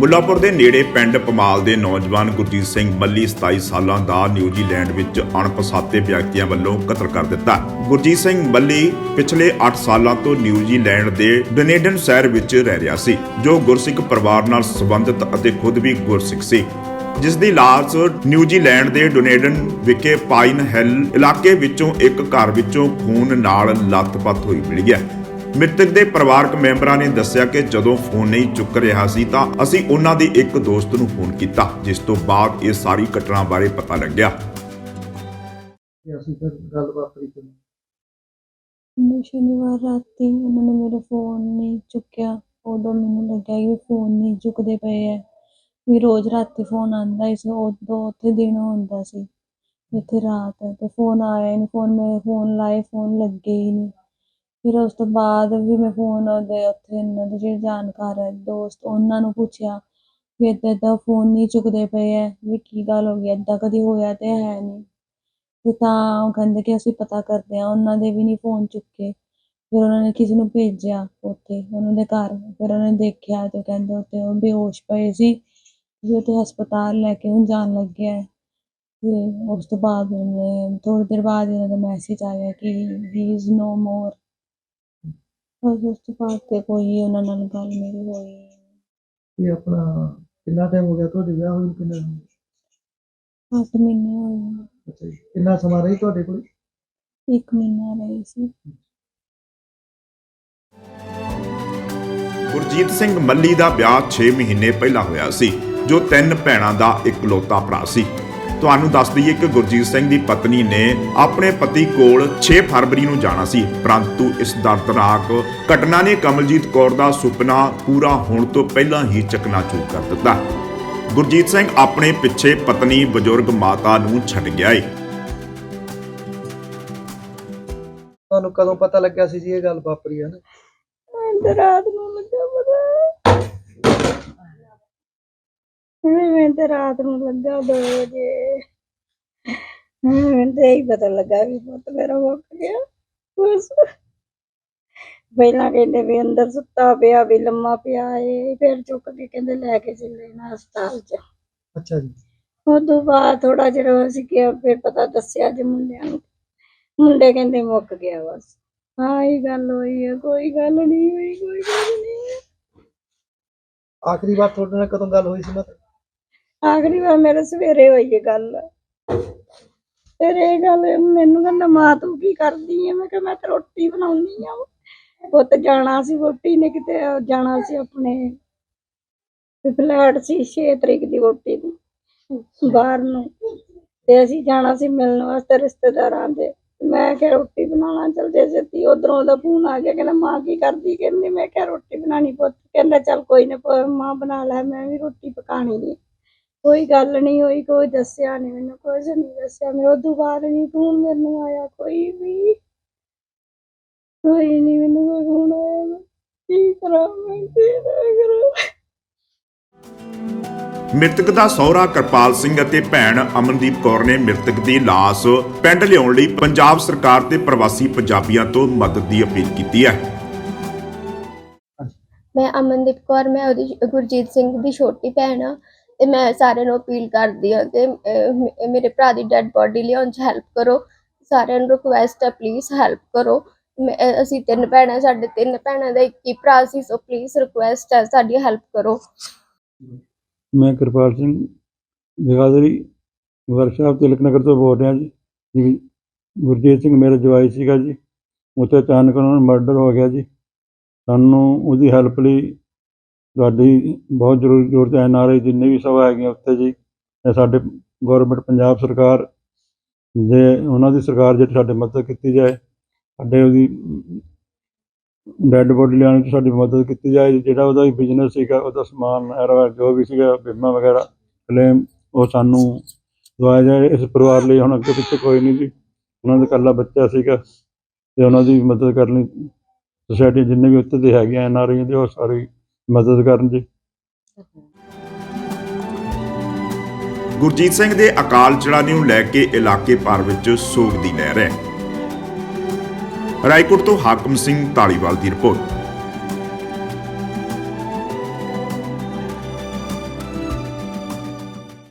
ਮੁੱਲਾਪੁਰ ਦੇ ਨੇੜੇ ਪਿੰਡ ਪਮਾਲ ਦੇ ਨੌਜਵਾਨ ਗੁਰਜੀਤ ਸਿੰਘ ਮੱਲੀ 27 ਸਾਲਾਂ ਦਾ ਨਿਊਜ਼ੀਲੈਂਡ ਵਿੱਚ ਅਣਪਛਾਤੇ ਵਿਅਕਤੀਆਂ ਵੱਲੋਂ ਕਤਲ ਕਰ ਦਿੱਤਾ। ਗੁਰਜੀਤ ਸਿੰਘ ਮੱਲੀ ਪਿਛਲੇ 8 ਸਾਲਾਂ ਤੋਂ ਨਿਊਜ਼ੀਲੈਂਡ ਦੇ ਡਨੇਡਨ ਸ਼ਹਿਰ ਵਿੱਚ ਰਹਿ ਰਿਹਾ ਸੀ, ਜੋ ਗੁਰਸਿੱਖ ਪਰਿਵਾਰ ਨਾਲ ਸੰਬੰਧਿਤ ਅਤੇ ਖੁਦ ਵੀ ਗੁਰਸਿੱਖ ਸੀ। ਜਿਸ ਦੀ ਲਾਸ਼ ਨਿਊਜ਼ੀਲੈਂਡ ਦੇ ਡੋਨੇਡਨ ਵਿਖੇ ਪਾਈਨ ਹਿੱਲ ਇਲਾਕੇ ਵਿੱਚੋਂ ਇੱਕ ਘਰ ਵਿੱਚੋਂ ਖੂਨ ਨਾਲ ਲੱਥਪੱਥ ਹੋਈ ਮਿਲੀ ਹੈ। ਮ੍ਰਿਤਕ ਦੇ ਪਰਿਵਾਰਕ ਮੈਂਬਰਾਂ ਨੇ ਦੱਸਿਆ ਕਿ ਜਦੋਂ ਫੋਨ ਨਹੀਂ ਚੁੱਕ ਰਿਹਾ ਸੀ ਤਾਂ ਅਸੀਂ ਉਹਨਾਂ ਦੇ ਇੱਕ ਦੋਸਤ ਨੂੰ ਫੋਨ ਕੀਤਾ ਜਿਸ ਤੋਂ ਬਾਅਦ ਇਹ ਸਾਰੀ ਘਟਨਾ ਬਾਰੇ ਪਤਾ ਲੱਗਿਆ। ਕਿ ਅਸੀਂ ਫਿਰ ਗੱਲ ਵਾਪਰੀ ਤੇ ਮੈਨੂੰ ਸ਼ਨੀਵਾਰ ਰਾਤੀ ਉਹਨਾਂ ਨੇ ਮੇਰਾ ਫੋਨ ਨਹੀਂ ਚੁੱਕਿਆ। ਉਦੋਂ ਮੈਨੂੰ ਲੱਗਿਆ ਕਿ ਫੋਨ ਨਹੀਂ ਚੁੱਕਦੇ ਪਏ ਐ। ਵੀ ਰੋਜ਼ ਰਾਤੀ ਫੋਨ ਆਂਦਾ ਸੀ ਉਦੋਂ ਉੱਥੇ ਦਿਨ ਹੁੰਦਾ ਸੀ। ਇੱਥੇ ਰਾਤ ਹੈ ਤੇ ਫੋਨ ਆਇਆ ਨਹੀਂ। ਫੋਨ ਮੈਂ ਫੋਨ ਲਾਏ ਫੋਨ ਲੱਗੇ ਹੀ ਨਹੀਂ। ਫਿਰ ਉਸ ਤੋਂ ਬਾਅਦ ਵੀ ਮੈਂ ਫੋਨ ਉਹਦੇ ਉੱਥੇ ਇਹਨਾਂ ਦੇ ਜਿਹੜੇ ਜਾਣਕਾਰ ਹੈ, ਦੋਸਤ, ਉਹਨਾਂ ਨੂੰ ਪੁੱਛਿਆ ਵੀ ਇੱਦਾਂ ਏਦਾਂ ਫੋਨ ਨਹੀਂ ਚੁੱਕਦੇ ਪਏ ਹੈ ਵੀ ਕੀ ਗੱਲ ਹੋ ਗਈ ਇੱਦਾਂ ਕਦੀ ਹੋਇਆ ਤਾਂ ਹੈ ਨਹੀਂ। ਤੇ ਤਾਂ ਉਹ ਕਹਿੰਦੇ ਕਿ ਅਸੀਂ ਪਤਾ ਕਰਦੇ ਹਾਂ, ਉਹਨਾਂ ਦੇ ਵੀ ਨਹੀਂ ਫੋਨ ਚੁੱਕੇ। ਫਿਰ ਉਹਨਾਂ ਨੇ ਕਿਸੇ ਨੂੰ ਭੇਜਿਆ ਉੱਥੇ, ਉਹਨਾਂ ਦੇ ਘਰ। ਫਿਰ ਉਹਨਾਂ ਨੇ ਦੇਖਿਆ ਤੇ ਕਹਿੰਦੇ ਉੱਥੇ ਉਹ ਬੇਹੋਸ਼ ਪਏ ਸੀ, ਵੀ ਉੱਥੇ ਹਸਪਤਾਲ ਲੈ ਕੇ ਹੁਣ ਜਾਣ ਲੱਗਿਆ ਹੈ ਤੇ ਉਸ ਤੋਂ ਬਾਅਦ ਉਹਨੇ ਥੋੜ੍ਹੀ ਦੇਰ ਬਾਅਦ ਉਹਨਾਂ ਦਾ ਮੈਸੇਜ ਆਇਆ ਕਿ ਹੀ ਇਜ਼ ਨੋ ਮੋਰ ਬਸ ਉਸ ਤੋਂ ਬਾਅਦ ਤੇ ਕੋਈ ਉਹਨਾਂ ਨਾਲ ਗੱਲ ਮੇਰੀ ਹੋਈ ਨਹੀਂ। ਇਹ ਆਪਣਾ ਕਿੰਨਾ ਟਾਈਮ ਹੋ ਗਿਆ ਤੁਹਾਡੇ ਵਿਆਹ ਹੋਏ ਨੂੰ ਕਿੰਨਾ ਅੱਠ ਮਹੀਨੇ ਹੋਏ ਨੇ। ਅੱਛਾ ਜੀ ਕਿੰਨਾ ਸਮਾਂ ਰਹੀ ਤੁਹਾਡੇ ਕੋਲ ਇੱਕ ਮਹੀਨਾ ਰਹੀ ਸੀ ਗੁਰਜੀਤ ਸਿੰਘ ਮੱਲੀ ਦਾ ਵਿਆਹ 6 ਮਹੀਨੇ ਪਹਿਲਾਂ ਹੋਇਆ ਸੀ ਜੋ ਤਿੰਨ ਭੈਣਾਂ ਦਾ ਇਕਲੌਤਾ ਭਰਾ ਸੀ ਤੁਹਾਨੂੰ ਦੱਸ ਦਈਏ ਕਿ ਗੁਰਜੀਤ ਸਿੰਘ ਦੀ ਪਤਨੀ ਨੇ ਆਪਣੇ ਪਤੀ ਕੋਲ 6 ਫਰਵਰੀ ਨੂੰ ਜਾਣਾ ਸੀ ਪਰੰਤੂ ਇਸ ਦਰਦਨਾਕ ਘਟਨਾ ਨੇ ਕਮਲਜੀਤ ਕੌਰ ਦਾ ਸੁਪਨਾ ਪੂਰਾ ਹੋਣ ਤੋਂ ਪਹਿਲਾਂ ਹੀ ਚਕਨਾਚੂਰ ਕਰ ਦਿੱਤਾ। ਗੁਰਜੀਤ ਸਿੰਘ ਆਪਣੇ ਪਿੱਛੇ ਪਤਨੀ ਬਜ਼ੁਰਗ ਮਾਤਾ ਨੂੰ ਛੱਡ ਗਿਆ ਏ। ਤੁਹਾਨੂੰ ਕਦੋਂ ਪਤਾ ਲੱਗਿਆ ਸੀ ਜੀ ਇਹ ਗੱਲ ਵਾਪਰੀ ਹੈ ਨਾ? ਰਾਤ ਨੂੰ ਲੱਗਾ ਪਤਾ। ਮੈਨੂੰ ਤਾਂ ਰਾਤ ਨੂੰ ਲੱਗਾ ਦੋ ਵਜੇ। ਮੈਨੂੰ ਤਾਂ ਇਹੀ ਪਤਾ ਲੱਗਾ ਵੀ ਪੁੱਤ ਮੇਰਾ ਮੁੱਕ ਗਿਆ। ਬਸ। ਪਹਿਲਾਂ ਕਹਿੰਦੇ ਵੀ ਅੰਦਰ ਸੁੱਤਾ ਪਿਆ ਵੀ ਲੰਮਾ ਪਿਆ ਏ। ਫਿਰ ਚੁੱਕ ਕੇ ਕਹਿੰਦੇ ਲੈ ਕੇ ਚੱਲੇ ਨਾ ਹਸਪਤਾਲ ਚ। ਅੱਛਾ ਜੀ। ਉਦੋਂ ਬਾਅਦ ਥੋੜਾ ਜਿਹਾ ਅਸੀਂ ਕਿਹਾ ਫਿਰ ਪਤਾ ਦੱਸਿਆ ਜੀ ਮੁੰਡਿਆਂ ਨੂੰ। ਮੁੰਡੇ ਕਹਿੰਦੇ ਮੁੱਕ ਗਿਆ ਬਸ। ਹਾਂ ਇਹ ਗੱਲ ਹੋਈ ਹੈ ਕੋਈ ਗੱਲ ਨਹੀਂ ਹੋਈ ਕੋਈ ਗੱਲ ਨਹੀਂ। ਆਖਰੀ ਵਾਰ ਤੁਹਾਡੇ ਨਾਲ ਕਦੋਂ ਗੱਲ ਹੋਈ ਸੀ ਮਤ ਆਖਰੀ ਵਾਰ ਮੇਰੇ ਸਵੇਰੇ ਹੋਈ ਹੈ ਗੱਲ। ਫਿਰ ਇਹ ਗੱਲ ਮੈਨੂੰ ਕਹਿੰਦਾ, ਮਾਂ ਤੂੰ ਕੀ ਕਰਦੀ ਹੈ ਮੈਂ ਕਿਹਾ, ਮੈਂ ਤਾਂ ਰੋਟੀ ਬਣਾਉਣੀ ਆ। ਪੁੱਤ ਜਾਣਾ ਸੀ ਵੋਟੀ ਨੇ ਕਿਤੇ, ਜਾਣਾ ਸੀ ਆਪਣੇ ਤੇ ਫਲੈਟ ਸੀ 6 ਤਰੀਕ ਦੀ ਵੋਟੀ ਦੀ, ਬਾਹਰ ਨੂੰ। ਤੇ ਅਸੀਂ ਜਾਣਾ ਸੀ ਮਿਲਣ ਵਾਸਤੇ ਰਿਸ਼ਤੇਦਾਰਾਂ ਦੇ। ਮੈਂ ਕਿਹਾ, ਰੋਟੀ ਬਣਾਉਣਾ, ਚਲ ਜੇ ਜੱਤੀ ਉਧਰੋਂ ਦਾ ਫੋਨ ਆ ਗਿਆ, ਕਹਿੰਦਾ, ਮਾਂ ਕੀ ਕਰਦੀ? ਕਹਿੰਦੀ, ਮੈਂ ਕਿਹਾ, ਰੋਟੀ ਬਣਾਣੀ ਪੁੱਤ। ਕਹਿੰਦਾ, ਚੱਲ ਕੋਈ ਨਾ ਮਾਂ ਬਣਾ ਲੈ, ਮੈਂ ਵੀ ਰੋਟੀ ਪਕਾਣੀ ਨਹੀਂ ਕੋਈ ਗੱਲ ਨਹੀਂ ਹੋਈ ਕੋਈ ਦੱਸਿਆ ਨਹੀਂ ਮੈਨੂੰ ਕੁਝ ਨਹੀਂ ਦੱਸਿਆ। ਮੈਂ ਉਦੋਂ ਬਾਅਦ ਨਹੀਂ ਫੋਨ ਮੈਨੂੰ ਆਇਆ ਕੋਈ ਵੀ। ਕੋਈ ਨਹੀਂ ਮੈਨੂੰ ਕੋਈ ਫੋਨ ਆਇਆ ਮੈਂ ਕੀ ਕਰਾਂ ਮੈਂ ਕੀ ਨਾ ਕਰਾਂ। ਮ੍ਰਿਤਕ ਦਾ ਸਹੁਰਾ ਕਿਰਪਾਲ ਸਿੰਘ ਅਤੇ ਭੈਣ ਅਮਨਦੀਪ ਕੌਰ ਨੇ ਮ੍ਰਿਤਕ ਦੀ ਲਾਸ਼ ਪਿੰਡ ਲਿਆਉਣ ਲਈ ਪੰਜਾਬ ਸਰਕਾਰ ਤੇ ਪ੍ਰਵਾਸੀ ਪੰਜਾਬੀਆਂ ਤੋਂ ਮਦਦ ਦੀ ਅਪੀਲ ਕੀਤੀ ਹੈ। ਮੈਂ ਅਮਨਦੀਪ ਕੌਰ ਮੈਂ ਉਹਦੀ ਗੁਰਜੀਤ ਸਿੰਘ ਦੀ ਛੋਟੀ ਭੈਣ ਆ। ਤੇ ਮੈਂ ਸਾਰਿਆਂ ਨੂੰ ਅਪੀਲ ਕਰਦੀ ਹਾਂ ਕਿ ਅਹ, ਮੇਰੇ ਭਰਾ ਦੀ ਡੈੱਡ ਬੋਡੀ ਲਿਆਉਣ 'ਚ ਹੈਲਪ ਕਰੋ। ਸਾਰਿਆਂ ਨੂੰ ਰਿਕੁਐਸਟ ਹੈ ਪਲੀਜ਼ ਹੈਲਪ ਕਰੋ। ਮੈਂ- ਅਹ, ਅਸੀਂ ਤਿੰਨ ਭੈਣਾਂ ਸਾਡੇ ਤਿੰਨ ਭੈਣਾਂ ਦਾ ਇੱਕ ਹੀ ਭਰਾ ਸੀ ਸੋ ਪਲੀਜ਼ ਰਿਕੁਐਸਟ ਹੈ ਸਾਡੀ ਹੈਲਪ ਕਰੋ। ਮੈਂ ਕਿਰਪਾਲ ਸਿੰਘ ਜਗਾਦਰੀ ਵਰਕਸ਼ਾਪ ਤਿਲਕ ਨਗਰ ਤੋਂ ਬੋਲ ਰਿਹਾ ਜੀ। ਜੀ ਗੁਰਜੀਤ ਸਿੰਘ ਮੇਰਾ ਜਵਾਈ ਸੀਗਾ ਜੀ। ਉੱਥੇ ਅਚਾਨਕ ਉਹਨਾਂ ਨੂੰ ਮਰਡਰ ਹੋ ਗਿਆ ਜੀ। ਸਾਨੂੰ ਉਹਦੀ ਹੈਲਪ ਲਈ ਸਾਡੀ ਬਹੁਤ ਜ਼ਰੂਰੀ ਜ਼ਰੂਰਤ ਹੈ ਐਨ ਆਰ ਆਈ ਜਿੰਨੇ ਵੀ ਸਭਾ ਹੈਗੀਆਂ ਉੱਥੇ ਜੀ ਸਾਡੇ ਗਵਰਨਮੈਂਟ ਪੰਜਾਬ ਸਰਕਾਰ ਜੇ ਉਹਨਾਂ ਦੀ ਸਰਕਾਰ ਜੇ ਸਾਡੀ ਮਦਦ ਕੀਤੀ ਜਾਏ, ਸਾਡੇ ਉਹਦੀ ਡੈੱਡ ਬੋਡੀ ਲਿਆਉਣ 'ਚ ਸਾਡੀ ਮਦਦ ਕੀਤੀ ਜਾਏ, ਜਿਹੜਾ ਉਹਦਾ ਬਿਜ਼ਨਸ ਸੀਗਾ, ਉਹਦਾ ਸਮਾਨ ਐਰਾ ਜੋ ਵੀ ਸੀਗਾ, ਬੀਮਾ ਵਗੈਰਾ ਕਲੇਮ ਉਹ ਸਾਨੂੰ ਦਵਾਇਆ ਜਾਏ, ਇਸ ਪਰਿਵਾਰ ਲਈ ਹੁਣ ਅੱਗੇ ਪਿੱਛੇ ਕੋਈ ਨਹੀਂ ਜੀ। ਉਹਨਾਂ ਦਾ ਇਕੱਲਾ ਬੱਚਾ ਸੀਗਾ ਤੇ ਉਹਨਾਂ ਦੀ ਮਦਦ ਕਰਨ ਲਈ ਸੋਸਾਇਟੀ ਜਿੰਨੇ ਵੀ ਉੱਤੇ ਦੇ ਹੈਗੇ ਐਨ ਆਰ ਆਈ ਦੇ, ਉਹ ਸਾਰੀ ਮਦਦ ਕਰਨ ਜੀ। ਗੁਰਜੀਤ ਸਿੰਘ ਦੇ ਅਕਾਲ ਚਲਾਣੇ ਨੂੰ ਲੈ ਕੇ ਇਲਾਕੇ ਭਰ ਵਿੱਚ ਸੋਗ ਦੀ ਲਹਿਰ ਹੈ। ਰਾਏਕੋਟ ਤੋਂ ਹਾਕਮ ਸਿੰਘ ਢਾਲੀਵਾਲ ਦੀ ਰਿਪੋਰਟ।